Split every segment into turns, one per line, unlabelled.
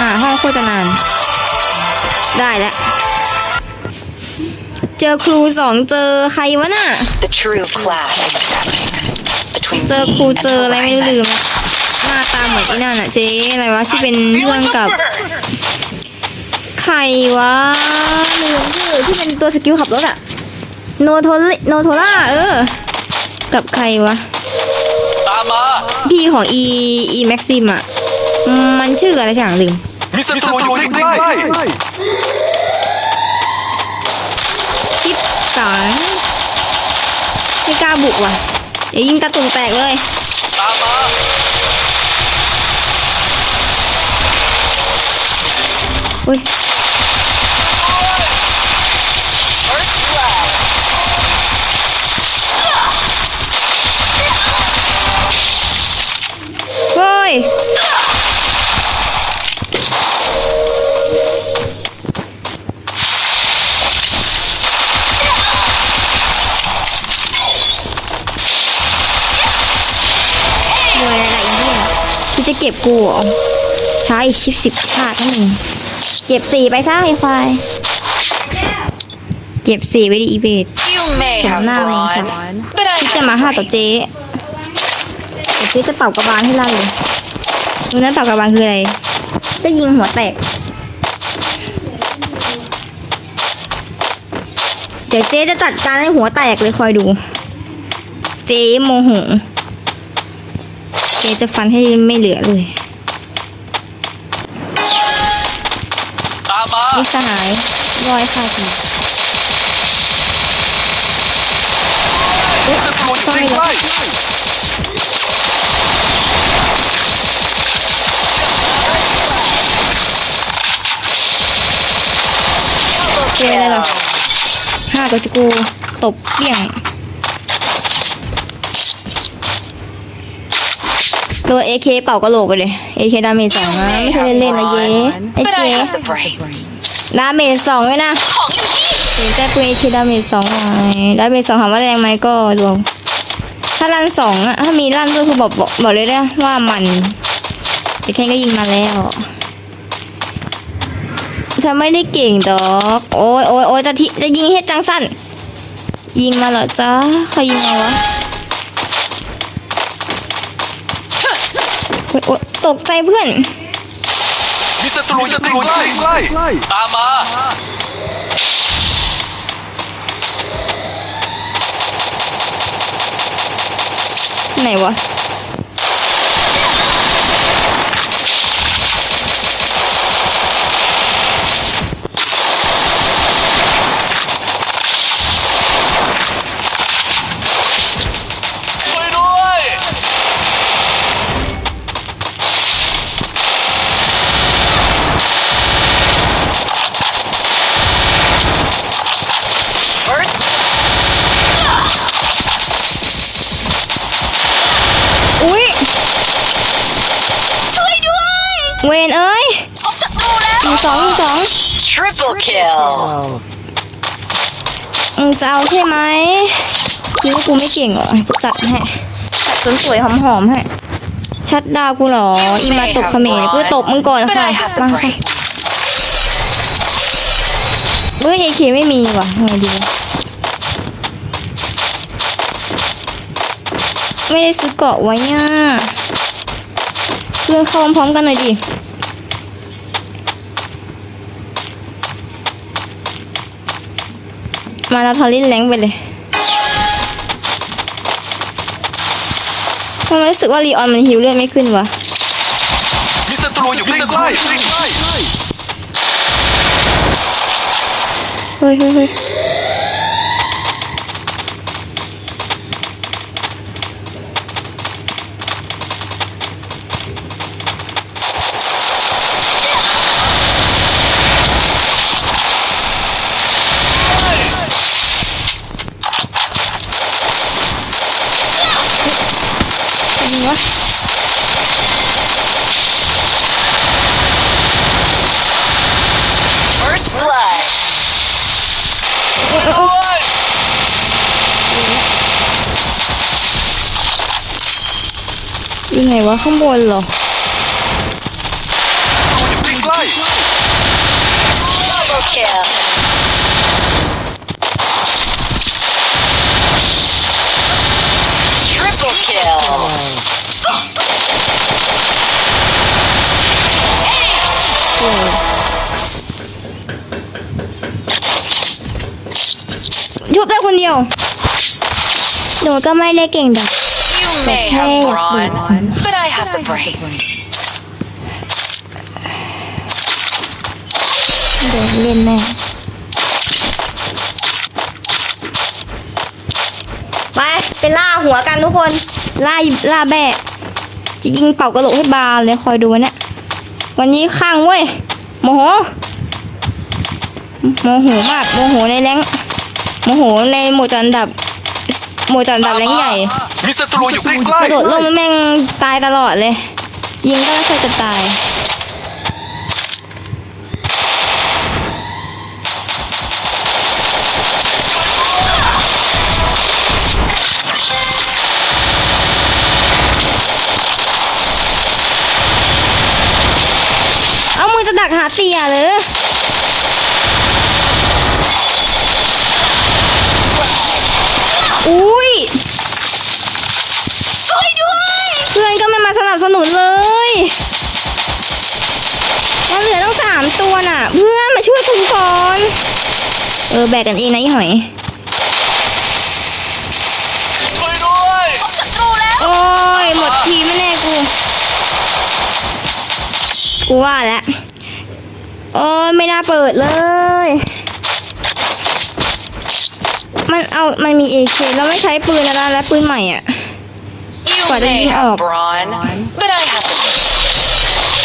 อ่าห้องโฆษณาน ได้แล้วเจอครูสองเจอใครวะน่ะ
The true clash is happening between
เจอ
me
ครู
and
เจออะไรไม่รู้ลืม
Horizon.
ละหน้าตาเหมือนไอ้นั่นอะเจ๊อะไรวะที่เป็นเรื่องกับ ใครวะลืมชื่อที่เป็นตัวสกิลขับรถอะโนโทโนโทล่าเออ กับใครวะ
ตามมา
พี่ของ e e maxim อะ มันชื่ออะไรสักอย่างลืม
มิสเตอร์ตรูอยู่ใกล้
ชิปกังไม่กล้าบุกว่ะเดี๋ยวยิงตาตุ่มแตกเลย
ๆตามมา
อุ้ย คิดจะเก็บกูเหรอใช้ชิปสิบชาติทั้งหนึ่งเก็บสี่ไปซะไอ้ควาย เก็บสี่ไว้ดีอีเบด
You may
สม
have
หน้ามึง
brawn,
ค่ะ
but I
ที่จะมาห้าต่อเจ๊เดี๋ยวเจ๊จะเป่ากระบาลให้ลั่นเลยรู้นั้นเป่ากระบาลคืออะไร จะยิงหัวแตก เดี๋ยวเจ๊จะจัดการให้หัวแตกเลยคอยดู เจ๊โมโห เจ๊จะฟันให้ไม่เหลือเลย
ตามมา
มิตรสหายร้อยค่ะที
มิสเตอร์ตรูอยู่ใกล้
เจ๊อะไรหรอห้าตัวจะกูตบเปี้ยง ตัว AK เป่ากระโหลกไปเลย AK ดาเมจสองนะไม่ใช่เล่นๆนะเย้ไอ้
but
เจ๊
I have the brains.
ดาเมจสองเลยนะเห็นแต่ปืน AK ดาเมจสองหน่อยดาเมจสองถามว่าแรงไหมก็รวมถ้าลั่นสองอะถ้ามีลั่นด้วยคือบอกบอกบอกเลยนะว่ามันแต่แค่ก็ยิงมาแล้วฉันไม่ได้เก่งดอก โอ้ยโอ้ยโอ้ยจะทิจะยิงให้จังสั้นยิงมาเหรอจ๊ะใครยิงมาวะโอ๊ยโอ๊ย ตกใจเพื่อน
ๆมิสเตอร์ตรูอยู่ใกล้ๆตามมา
ไหนวะ
ช่วยด้วย
First
อุ้ย
ช่วยด้วย
เวนเอ้ย
พบศัตรูแล้ว
หนึ่งสองหนึ่งสอง
Triple kill.
มึงจะเอาใช่ไหมคิดว่ากูไม่เก่งเหรอกูจัดให้จัดสวยๆหอมๆให้ชัดดาวกูเหรอ อีมาตบเขมรกูจะตบมึงก่อน
But
ค่ะ
I have the
มาค่ะ
brains.
เฮ้ยเอเคไม่มีว่ะไงดีวะไม่ได้ซื้อเกาะไว้อะ เพื่อนเข้าพร้อมๆกันหน่อยดิมาเราทอรินแรงไปเลยทำไมรู้สึกว่ารีออนมันฮิวเลือดไม่ขึ้นวะ
มิสเตอร์ตรูอยู่ใกล้
เฮ้ยเฮ้ยเฮ้ย ยังไงวะข้างบนเหรอ
วิ่งไลคิล
ยุบได้คนเดียวหนูก็ไม่ได้เก่งแบ
บ may
Hey,
have brawn,
brawn.
but I have the brain.
เดี๋ยวเล่นแน่ไปไปล่าหัวกันทุกคน ล่าล่าแบะจะยิงเป่ากระโหลกให้บานเลยคอยดูวันเนี้ยวันนี้ข้างเว้ยโมโหโมโหมากโมโหในแรงค์โมโหในหมู่จันดับหมู่จันดับแรงค์ใหญ่
มีศัตรูอยู่ใกล้
กระโดดลงแม่งตายตลอดเลย ยิงก็ไม่เคยจะตายเอามือจะดักหาเตียเลย
ช่วยด้วย
เพื่อนก็ไม่มาสนับสนุนเลยยังเหลือต้ องสามตัวน่ะ เพื่อนมาช่วยคุณก่อนเออแบกกันเองนะไอ้หอย
ช่วยด้วย
ศัตรูแล้ว
โอ้ยหมดทีไม่แน่กู กูว่าแล้วโอ้ยไม่น่าเปิดเลย มันเอา มันมีเอเคแล้วไม่ใช้ปืนแล้วนะและปืนใหม่อะ
You
Quả
may
nhiên
have
ọc.
brawn, but I have the brain.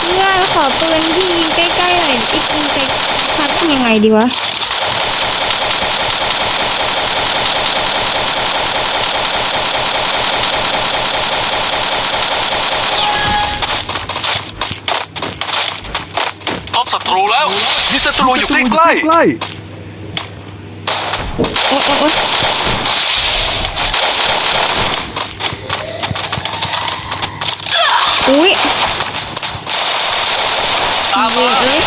เพื่ อนขอปืนที่ยิงใกล้ๆหน่อยอีกยิงใกล้ชัดยังไงดีวะ
พบศัตรูแล้วมีศัตรูอยู่ใกล้
โอ๊ยโอ๊ยโอ๊ยอุ้ย
ๆตาม
เอ้ย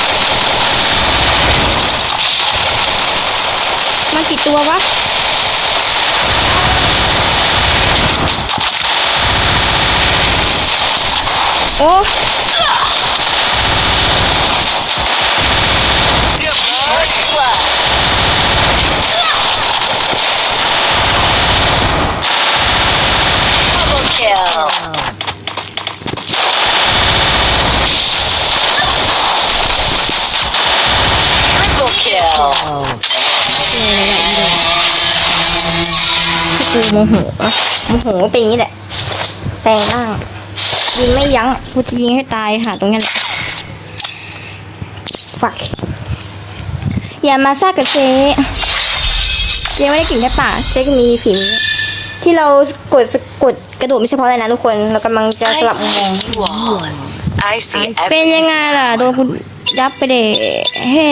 มากี่ตัววะโอ้
เทียบเลย
First blood. Double kill. Triple kill.
กู โมโหอะโมโหเป็นอย่างนี้แหละแปลงร่างยิงไม่ยั้งกูจะยิงให้ตายค่ะ ตรงนี้แหละฝัก อย่ามาซ่ากับเจ๊เจ๊ไม่ได้กลิ่นแค่ปากเจ๊ก็มีฝีมือที่เรากดกดกระโดดไม่ใช่เพราะอะไรนะทุกคน เรากำลังจะสลับมุมมอง
I see you all. I see
เป็น
every
ยังไงล่ะ โดนคุณยับไปเดะเฮ้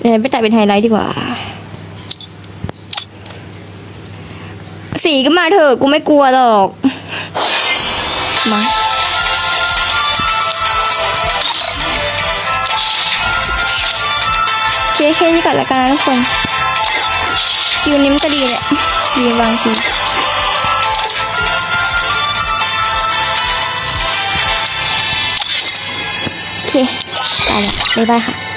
เดี๋ยวไปตัดเป็นไฮไลท์ดีกว่า สีก็มาเถอะกูไม่กลัวหรอกมาเคแค่นี้ก่อนละกันนะทุกคนคิวนี้มก็ดีแหละดีบางทีโอเคไปละบ๊ายบายค่ะ